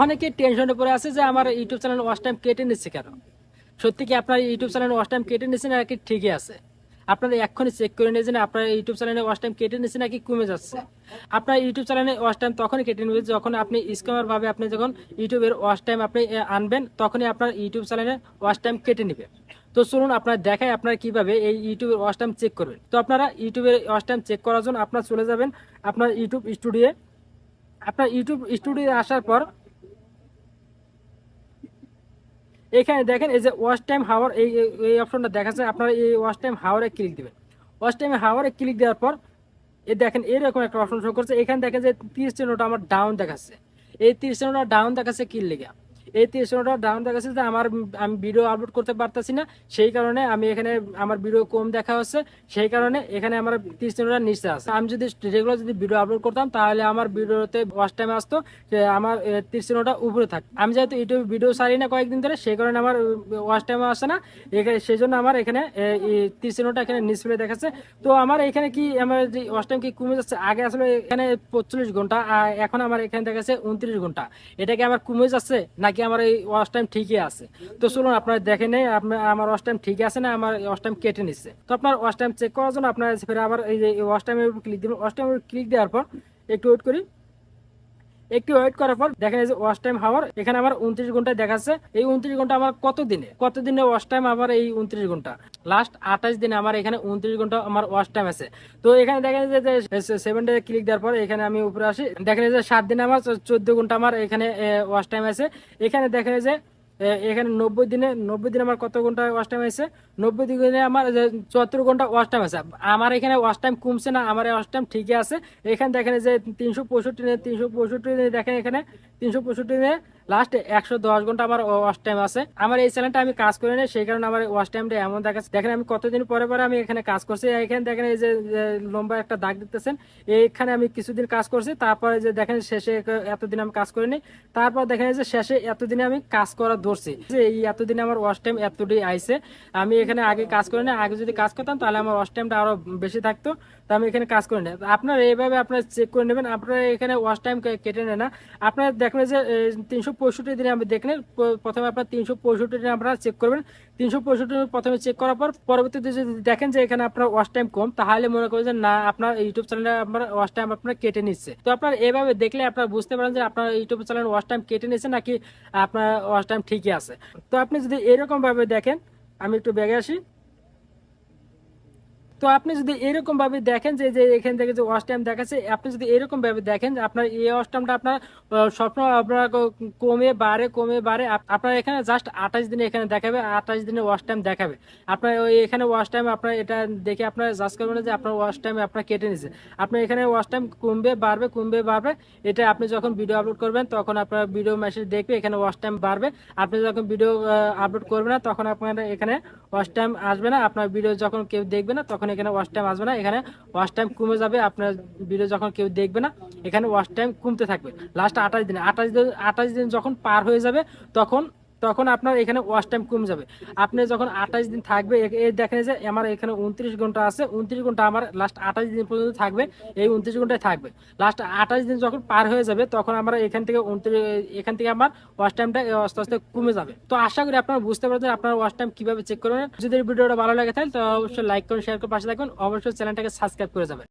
অনেকে টেনশনে পড়ে আছে যে আমার ইউটিউব চ্যানেল ওয়াচ টাইম কেটে নিচ্ছে কেন? সত্যি কি আপনার ইউটিউব চ্যানেল ওয়াচ টাইম কেটে নিচ্ছে নাকি ঠিকই আছে? আপনারা এক্ষুনি চেক করে নিয়েছেন আপনার ইউটিউব চ্যানেলে ওয়াচ টাইম কেটে নিচ্ছে নাকি কমে যাচ্ছে? আপনার ইউটিউব চ্যানেলে ওয়াচ টাইম তখনই কেটে নেবে যখন আপনি ভাবে আপনি যখন ইউটিউবের ওয়াচ টাইম আপনি আনবেন, তখনই আপনার ইউটিউব চ্যানেলে ওয়াচ টাইম কেটে নেবে। তো চলুন আপনার দেখায় আপনারা কীভাবে এই ইউটিউবের ওয়াচ টাইম চেক করবেন। তো আপনারা ইউটিউবের ওয়াশ টাইম চেক করার জন্য আপনারা চলে যাবেন আপনার ইউটিউব স্টুডিও আপনার ইউটিউব স্টুডিও আসার পর এখানে দেখেন, এই যে ওয়াশ টাইম হাওয়ার এই, এই- অপশনটা দেখাচ্ছে। আপনারা এই ওয়াশ টাইম হাওয়ারে ক্লিক দেবেন। ওয়াশ টাইম হাওয়ারে ক্লিক দেওয়ার পর এ দেখেন, এরকম একটা অপশন শো করছে। এখানে দেখেন যে তিরিশ চিহ্নটা আমার ডাউন দেখাচ্ছে। এই তিরিশ চিহ্নটা ডাউন দেখাচ্ছে কি লেগে এই চিহ্নটা ডাউন দেখাচ্ছে যে আমার, আমি ভিডিও আপলোড করতে পারতাছি না। সেই কারণে আমি এখানে আমার ভিডিও কম দেখা হচ্ছে। সেই কারণে এখানে আমার তিরিশ চিহ্নটা নিচে আছে। আমি যদি রেগুলার যদি ভিডিও আপলোড করতাম, তাহলে আমার ভিডিওতে ওয়াচ টাইম আসতো যে আমার তিরিশ চিহ্নটা উপরে থাক। আমি যেহেতু ইউটিউবে ভিডিও ছাড়ি না কয়েকদিন ধরে, সেই কারণে আমার ওয়াচ টাইম আসে না। এখানে, সেই জন্য আমার এখানে তিরিশ চিহ্নটা এখানে নিচে দেখাচ্ছে। তো আমার এখানে কি, আমার যে ওয়াচ টাইম কি কমে যাচ্ছে? আগে আসলে এখানে পঁচল্লিশ ঘণ্টা আর এখন আমার এখানে দেখাচ্ছে উনত্রিশ ঘণ্টা। এটা কি আমার কমে যাচ্ছে? নাকি আমার এই ওয়াশ টাইম ঠিকই আছে? তো চলুন আপনারা দেখে নেই আমার ওয়াশ টাইম ঠিক আছে না, আমার ওয়াশ টাইম কেটে নিচ্ছে তো আপনার ওয়াশ টাইম চেক করার জন্য আপনার ফের আবার এই যে ওয়াশ টাইমের ক্লিক দেবেন ওয়াশ টাইমের ক্লিক দেওয়ার পর একটু ওয়েট করি। একটু ওয়েট করার পর দেখা যায় ওয়াশ টাইম হাওয়ার এখানে আমার উনত্রিশ ঘন্টায় দেখাচ্ছে। এই উনত্রিশ ঘণ্টা আমার কত দিনে? কত দিনে ওয়াশ টাইম আমার এই উনত্রিশ ঘণ্টা? লাস্ট আঠাশ দিনে আমার এখানে উনত্রিশ ঘণ্টা আমার ওয়াশ টাইম আছে। তো এখানে দেখা যায় যে সেভেন ডে ক্লিক দেওয়ার পর এখানে আমি উপরে আসি। দেখা যায় যে সাত দিনে আমার চোদ্দ ঘণ্টা আমার এখানে ওয়াশ টাইম আছে। এখানে দেখা যায় যে এখানে নব্বই দিনে নব্বই দিনে আমার কত ঘণ্টা ওয়াচ টাইম আছে নব্বই দিনে আমার চুয়াত্তর ঘণ্টা ওয়াচ টাইম আছে। আমার এখানে ওয়াচ টাইম কমছে না, আমার ওয়াচ টাইম ঠিকই আছে। এখানে দেখেন যে তিনশো পঁয়ষট্টি দিনে, তিনশো পঁয়ষট্টি দিনে দেখেন এখানে তিনশো পঁয়ষট্টি দিনে লাস্ট একশো দশ ঘণ্টা আমার ওয়াচ টাইম আছে। আমার এই চ্যানেলটা আমি কাজ করে নিই, সেই কারণে আমার ওয়াচ টাইমটা এমন দেখাচ্ছে। দেখেন আমি কতদিন পরে পরে আমি এখানে কাজ করছি। এখানে দেখেন এই যে লম্বা একটা দাগ দিতেছেন। এইখানে আমি কিছুদিন কাজ করছি, তারপরে যে দেখেন শেষে এতদিন আমি কাজ করিনি। তারপর দেখেন যে শেষে এতদিনে আমি কাজ করা ধরছি। যে এই এতদিন আমার ওয়াশ টাইম এতটাই আইছে। আমি এখানে আগে কাজ করি না আগে যদি কাজ করতাম, তাহলে আমার ওয়াশ টাইমটা আরও বেশি থাকতো। তো আমি এখানে কাজ করি না আপনার এইভাবে আপনার চেক করে নেবেন। আপনারা এখানে ওয়াশ টাইম কেটে নেন না। আপনারা দেখবেন যে তিনশো পঁয়ষট্টি দিনে আমি দেখলেন প্রথমে আপনার তিনশো পঁয়ষট্টি দিনে আপনারা চেক করবেন। তিনশো পঁয়ষট্টি প্রথমে চেক করার পর পরবর্তীতে যদি দেখেন যে এখানে আপনার ওয়াচ টাইম কম, তাহলে মনে করেন যে না, আপনার ইউটিউব চ্যানেলে আপনার ওয়াচ টাইম আপনার কেটে নিচ্ছে। তো আপনার এভাবে দেখলে আপনার বুঝতে পারেন যে আপনার ইউটিউব চ্যানেল ওয়াচ টাইম কেটে নিচ্ছে নাকি আপনার ওয়াচ টাইম ঠিকই আছে। তো আপনি যদি এরকম ভাবে দেখেন, আমি একটু ব্যাগে আসি। তো আপনি যদি এরকম ভাবে দেখেন যে যে এখান থেকে যে টাইম দেখাচ্ছে, আপনি যদি এরকম ভাবে দেখেন আপনার এই টাইমটা আপনার সবসময় আপনার কমে বাড়ে কমে বাড়ে আপনার এখানে জাস্ট আঠাশ দিনে এখানে দেখাবে, আঠাশ দিনে ওয়াশ টাইম দেখাবে। আপনার ওই এখানে ওয়াশ টাইম আপনার এটা দেখে আপনার জাজ করবেন যে আপনার ওয়াশ টাইম আপনার কেটে নিছে। আপনার এখানে ওয়াশ টাইম কমবে, বাড়বে কমবে, বাড়বে, এটা আপনি যখন ভিডিও আপলোড করবেন, তখন আপনার ভিডিও মেসেজ দেখবে, এখানে ওয়াশ টাইম বাড়বে। আপনি যখন ভিডিও আপলোড করবেন না, তখন আপনার এখানে ওয়াশ টাইম আসবে না। আপনার ভিডিও যখন কেউ দেখবে না তখন এখানে ওয়াশ টাইম আসবে না। এখানে ওয়াশ টাইম কমে যাবে, আপনার ভিডিও যখন কেউ দেখবে না, এখানে ওয়াশ টাইম কমতে থাকবে। লাস্ট আঠাশ দিন আঠাশ দিন আঠাশ দিন যখন পার হয়ে যাবে, তখন তখন আপনার এখানে ওয়াশ টাইম কমে যাবে। আপনি যখন আঠাশ দিন থাকবে দেখেন যে আমার এখানে উনত্রিশ ঘণ্টা আছে, উনত্রিশ ঘণ্টা আমার লাস্ট আঠাশ দিন পর্যন্ত থাকবে, এই উনত্রিশ ঘন্টায় থাকবে। লাস্ট আঠাশ দিন যখন পার হয়ে যাবে, তখন আমরা এখান থেকে উনত্রিশ, এখান থেকে আমার ওয়াশ টাইমটা আস্তে আস্তে কমে যাবে। তো আশা করি আপনারা বুঝতে পারছেন আপনার ওয়াশ টাইম কীভাবে চেক করবেন। যদি ভিডিওটা ভালো লাগে তাহলে তো অবশ্যই লাইক করুন শেয়ার করে পাশে থাকবেন অবশ্যই চ্যানেলটাকে সাবস্ক্রাইব করে যাবেন।